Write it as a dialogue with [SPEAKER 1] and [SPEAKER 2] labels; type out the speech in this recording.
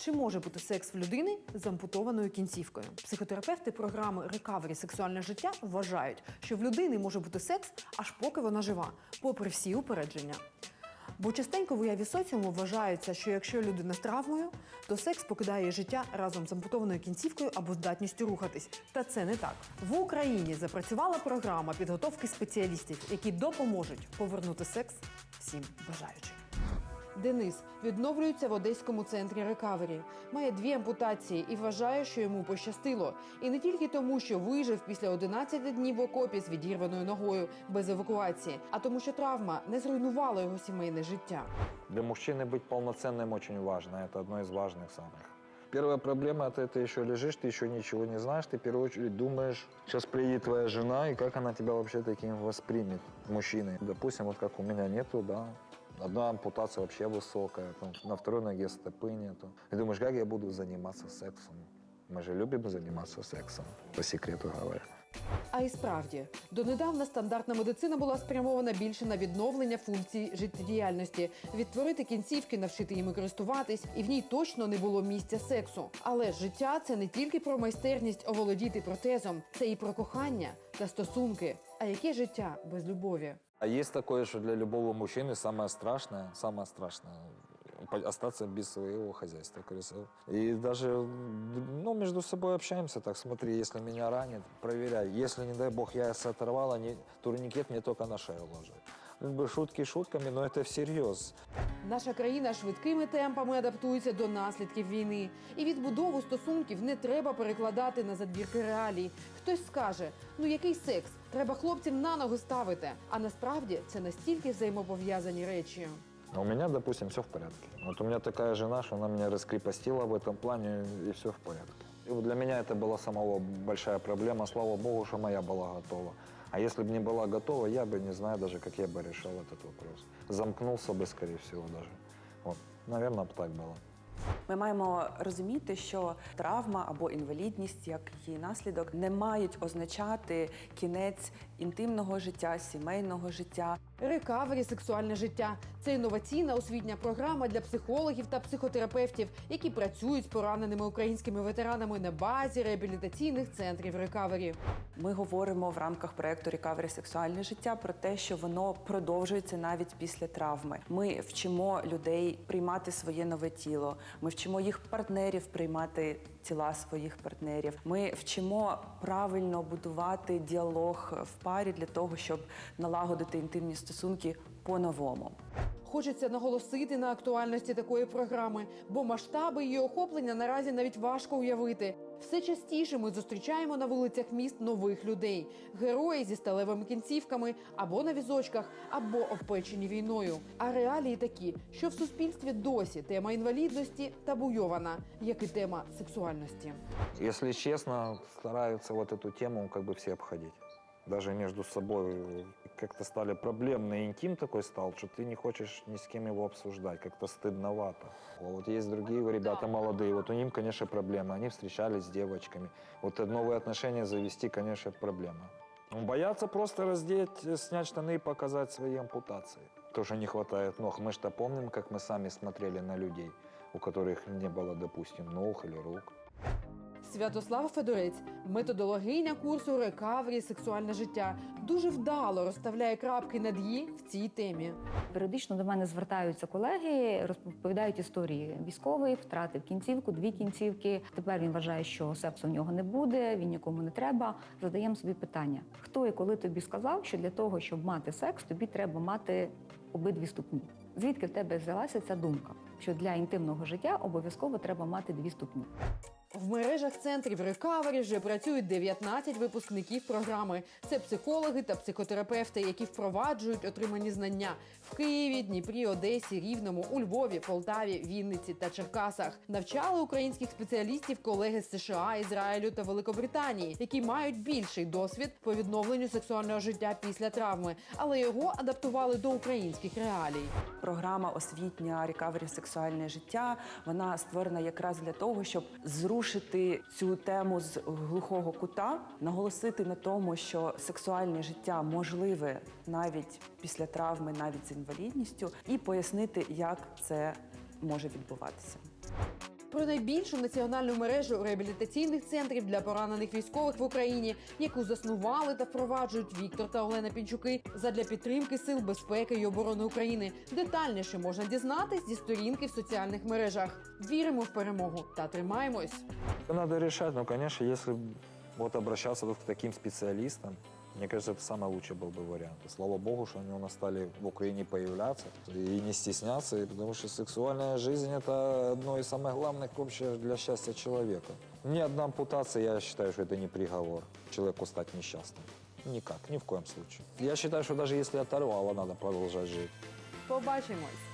[SPEAKER 1] Чи може бути секс в людини з ампутованою кінцівкою? Психотерапевти програми Recovery сексуальне життя вважають, що в людини може бути секс аж поки вона жива, попри всі упередження. Бо частенько в уяві соціуму вважається, що якщо людина з травмою, то секс покидає життя разом з ампутованою кінцівкою або здатністю рухатись. Та це не так. В Україні запрацювала програма підготовки спеціалістів, які допоможуть повернути секс всім бажаючим. Денис відновлюється в одеському центрі рекавері. Має дві ампутації і вважає, що йому пощастило. І не тільки тому, що вижив після 11 днів в окопі з відірваною ногою без евакуації, а тому, що травма не зруйнувала його сімейне життя.
[SPEAKER 2] Для мужчины быть полноценным очень важно. Это одно из важных самых. Первая проблема это ты еще лежишь, ты еще ничего не знаешь, ты в первую очередь думаешь, сейчас приедет твоя жена и как она тебя вообще таким воспримет, мужчиной. Допустим, вот как у меня нету, да, одна ампутация вообще высокая, там, на второй ноге стопы нету. И думаешь, как я буду заниматься сексом? Мы же любим заниматься сексом, по секрету говоря.
[SPEAKER 1] А і справді, донедавна стандартна медицина була спрямована більше на відновлення функцій життєдіяльності, відтворити кінцівки, навчити їми користуватись, і в ній точно не було місця сексу. Але життя це не тільки про майстерність оволодіти протезом, це і про кохання та стосунки. А яке життя без любові?
[SPEAKER 2] А есть такое, что для любого мужчины самое страшное, самое страшное по- остаться без своего хозяйства. колеса. И даже ну, между собой общаемся так, смотри, если меня ранит, проверяй. Если, не дай бог, я с оторвала, не, турникет мне только на шею ложит. Как бы шутки шутками, но это всерьез.
[SPEAKER 1] Наша країна швидкими темпами адаптується до наслідків війни, і відбудову стосунків не треба перекладати на задвірки реалій. Хтось скаже: ну який секс? Треба хлопців на ноги ставити. А насправді це настільки взаємопов'язані речі.
[SPEAKER 2] А у меня, допустим, все в порядке. Вот у меня такая жена, что она меня раскрепостила в этом плане, и все в порядке. И вот для меня это была самого большая проблема. Слава богу, что моя была готова. А если бы не была готова, я бы не знаю даже, как я бы решил этот вопрос. Замкнулся бы, скорее всего, даже. Вот, наверное, бы так было.
[SPEAKER 3] Ми маємо розуміти, що травма або інвалідність, як її наслідок, не мають означати кінець інтимного життя, сімейного життя.
[SPEAKER 1] Рекавері сексуальне життя це інноваційна освітня програма для психологів та психотерапевтів, які працюють з пораненими українськими ветеранами на базі реабілітаційних центрів рекавері.
[SPEAKER 3] Ми говоримо в рамках проекту Recovery сексуальне життя про те, що воно продовжується навіть після травми. Ми вчимо людей приймати своє нове тіло. Ми вчимо їх партнерів приймати тіла своїх партнерів. Ми вчимо правильно будувати діалог в парі для того, щоб налагодити інтимні стосунки по-новому.
[SPEAKER 1] Хочеться наголосити на актуальності такої програми, бо масштаби її охоплення наразі навіть важко уявити. Все частіше ми зустрічаємо на вулицях міст нових людей, герої зі сталевими кінцівками або на візочках, або обпечені війною. А реалії такі, що в суспільстві досі тема інвалідності табуйована, як і тема сексуальності.
[SPEAKER 2] Если честно, стараются вот эту тему как бы все обходить. Даже между собой как-то стали проблемный интим такой стал, что ты не хочешь ни с кем его обсуждать, как-то стыдновато. А Вот есть другие ребята молодые, вот у них, конечно, проблемы. Они встречались с девочками. Вот новые отношения завести, конечно, проблема. Ну, Боятся просто раздеть, снять штаны и показать свои ампутации. Тоже не хватает ног. Мы что помним, как мы сами смотрели на людей, у которых не было, допустим, ног или рук.
[SPEAKER 1] Святослава Федорець, методологиня курсу рекавері сексуальне життя, дуже вдало розставляє крапки над «і» в цій темі.
[SPEAKER 4] Періодично до мене звертаються колеги, розповідають історії. Військовий втратив кінцівку, дві кінцівки. Тепер він вважає, що сексу в нього не буде, він нікому не треба. Задаємо собі питання: хто і коли тобі сказав, що для того, щоб мати секс, тобі треба мати обидві ступні? Звідки в тебе взялася ця думка? Що для інтимного життя обов'язково треба мати дві ступні?
[SPEAKER 1] В мережах центрів рекавері вже працюють 19 випускників програми. Це психологи та психотерапевти, які впроваджують отримані знання в Києві, Дніпрі, Одесі, Рівному, у Львові, Полтаві, Вінниці та Черкасах. Навчали українських спеціалістів колеги з США, Ізраїлю та Великобританії, які мають більший досвід по відновленню сексуального життя після травми, але його адаптували до українських реалій.
[SPEAKER 3] Програма освітня Recovery сексуальне життя вона створена якраз для того, щоб зрушити цю тему з глухого кута, наголосити на тому, що сексуальне життя можливе навіть після травми, навіть з інвалідністю, і пояснити, як це може відбуватися.
[SPEAKER 1] Про найбільшу національну мережу реабілітаційних центрів для поранених військових в Україні, яку заснували та впроваджують Віктор та Олена Пінчуки задля підтримки сил безпеки і оборони України. Детальніше можна дізнатись зі сторінки в соціальних мережах. Віримо в перемогу та тримаємось.
[SPEAKER 2] Это надо решать, но, конечно, если вот обращаться к таким специалистам, мне кажется, это самый лучший был бы вариант. И слава богу, что они у нас стали в Украине появляться и не стесняться, и потому что сексуальная жизнь – это одно из самых главных вообще для счастья человека. Ни одна ампутация, я считаю, что это не приговор человеку стать несчастным. Никак, ни в коем случае. Я считаю, что даже если оторвало, надо продолжать жить.
[SPEAKER 1] Побачимось.